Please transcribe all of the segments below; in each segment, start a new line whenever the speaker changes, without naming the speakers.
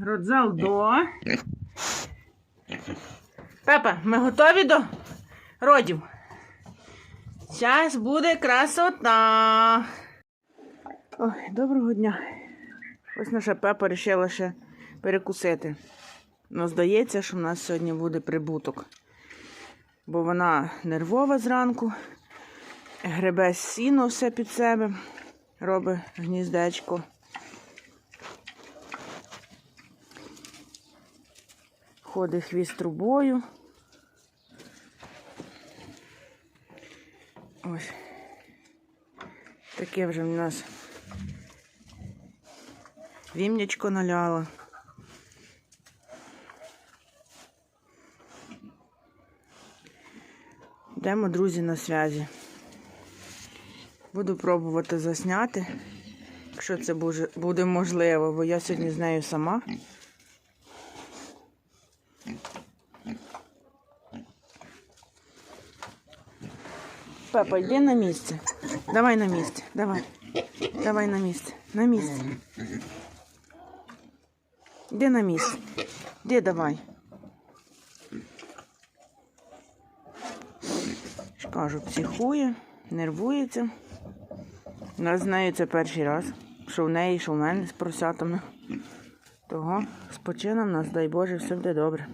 Родзалдо. Пепа, ми готові до родів. Зараз буде красота. Ой, доброго дня. Ось наша пепа вирішила ще перекусити. Ну, здається, що в нас сьогодні буде прибуток. Бо вона нервова зранку, гребе сіно все під себе, робить гніздечко. Ходить хвіст трубою. Ось. Таке вже в нас вімнячко наляло. Йдемо, друзі, на зв'язі. Буду пробувати засняти, якщо це буде можливо, бо я сьогодні з нею сама. Папа, йди на місце. Давай на місце. Давай. Давай на місце. На місце. Йди на місце. Йди давай. Кажу, психує, нервується. У нас з нею це перший раз. Що в неї, що в мене з поросятами. Того спочином нас, дай Боже, все буде добре.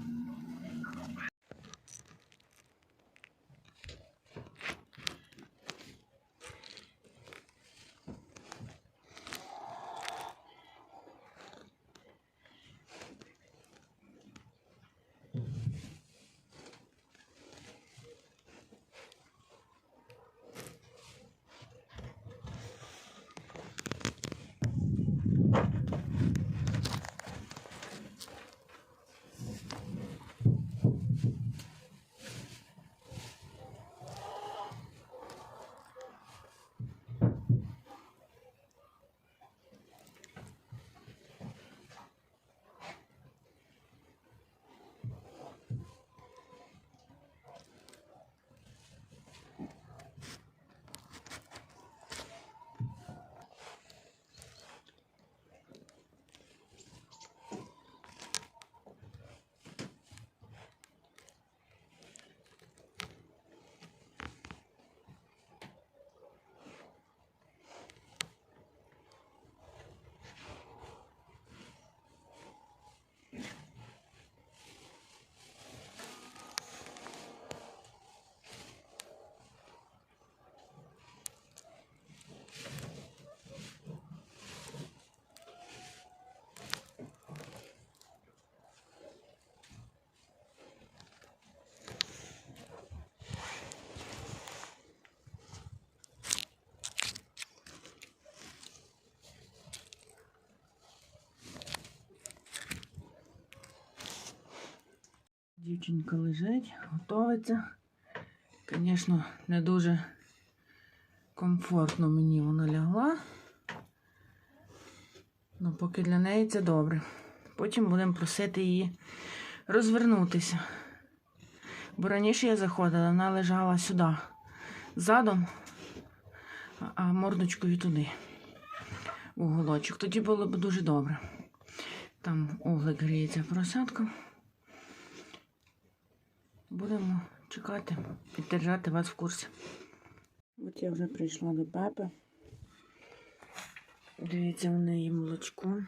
Дівчинка лежить, готовиться. Звісно, не дуже комфортно мені вона лягла. Ну, поки для неї це добре. Потім будемо просити її розвернутися. Бо раніше я заходила, вона лежала сюди, задом, а- мордочкою туди, в уголочок. Тоді було б дуже добре. Там углик гріється поросятком. Будемо чекати, підтримати вас в курсі. От я вже прийшла до пепи. Дивіться, в неї молочко.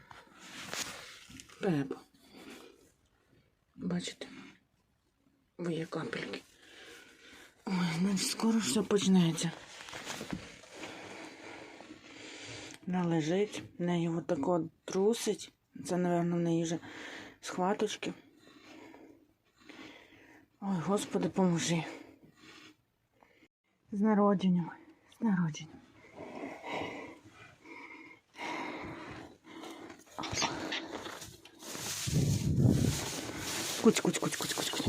Пепа. Бачите? Ой, є капельки. Ой, значить, скоро все почнеться. Вона лежить, в неї отако трусить. Це, мабуть, в неї вже схваточки. Ой, Господи, поможи. З народженням. З народженням. Куць, куць, куць, куць, куць.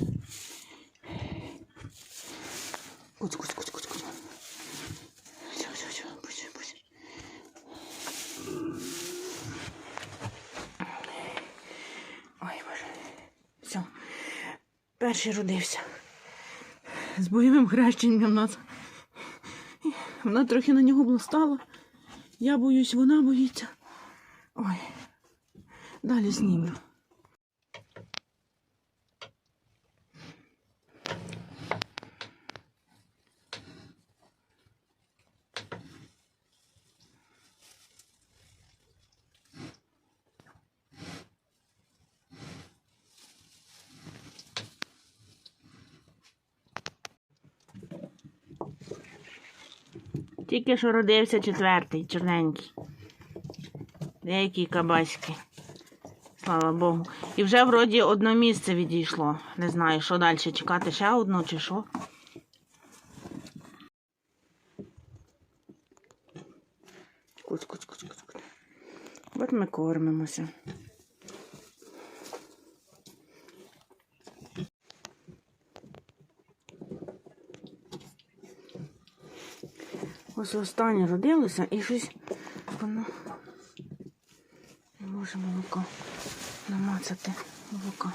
Куць, куць, куць, куць, куць. Все, все, все, пусть, пусть. Ой, боже. Все. Перший родився. З бойовим хрещенням нас. Вона трохи на нього блистала. Я боюсь, вона боїться. Ой. Далі знімлю. Тільки що родився четвертий, чорненький. Деякі кабаськи. Слава Богу. І вже вроді одно місце відійшло. Не знаю, що далі чекати, ще одну чи що. Куць, куць, куць, куць. От ми кормимося. Ось останнє родилося і щось воно не може молоко намацати молока.